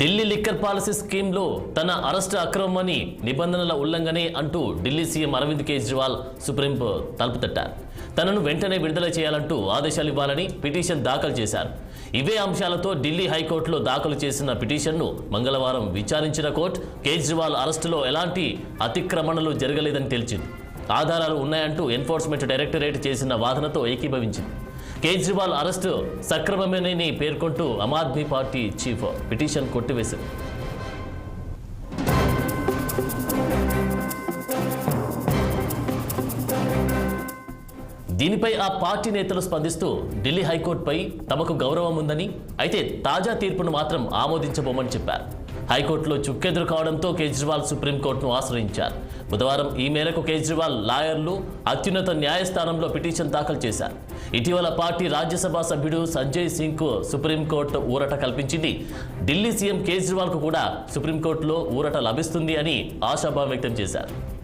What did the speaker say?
Delhi liquor policy స్కీమ్లో తన arrest అక్రమమని నిబంధనల ఉల్లంఘనే అంటూ ఢిల్లీ సీఎం అరవింద్ కేజ్రీవాల్ సుప్రీం తలుపు తట్టారు. తనను వెంటనే విడుదల చేయాలంటూ ఆదేశాలు ఇవ్వాలని పిటిషన్ దాఖలు చేశారు. ఇవే అంశాలతో ఢిల్లీ హైకోర్టులో దాఖలు చేసిన పిటిషన్ను మంగళవారం విచారించిన కోర్టు కేజ్రీవాల్ అరెస్టులో ఎలాంటి అతిక్రమణలు జరగలేదని తేల్చింది. ఆధారాలు ఉన్నాయంటూ ఎన్ఫోర్స్మెంట్ డైరెక్టరేట్ చేసిన వాదనతో ఏకీభవించింది. కేజ్రీవాల్ అరెస్టు సక్రమమేనని పేర్కొంటూ Aam Aadmi Party chief petition కొట్టివేసింది. దీనిపై ఆ పార్టీ నేతలు స్పందిస్తూ ఢిల్లీ హైకోర్టుపై తమకు గౌరవం ఉందని అయితే తాజా తీర్పును మాత్రం ఆమోదించబోమని చెప్పారు. హైకోర్టులో చుక్కెదురు కావడంతో కేజ్రీవాల్ సుప్రీంకోర్టును ఆశ్రయించారు. బుధవారం ఈ మేరకు కేజ్రీవాల్ లాయర్లు అత్యున్నత న్యాయస్థానంలో పిటిషన్ దాఖలు చేశారు. ఇటీవల పార్టీ రాజ్యసభ సభ్యుడు సంజయ్ సింగ్కు సుప్రీంకోర్టు ఊరట కల్పించింది. ఢిల్లీ సీఎం కేజ్రీవాల్కు కూడా సుప్రీంకోర్టులో ఊరట లభిస్తుంది అని ఆశాభావం వ్యక్తం చేశారు.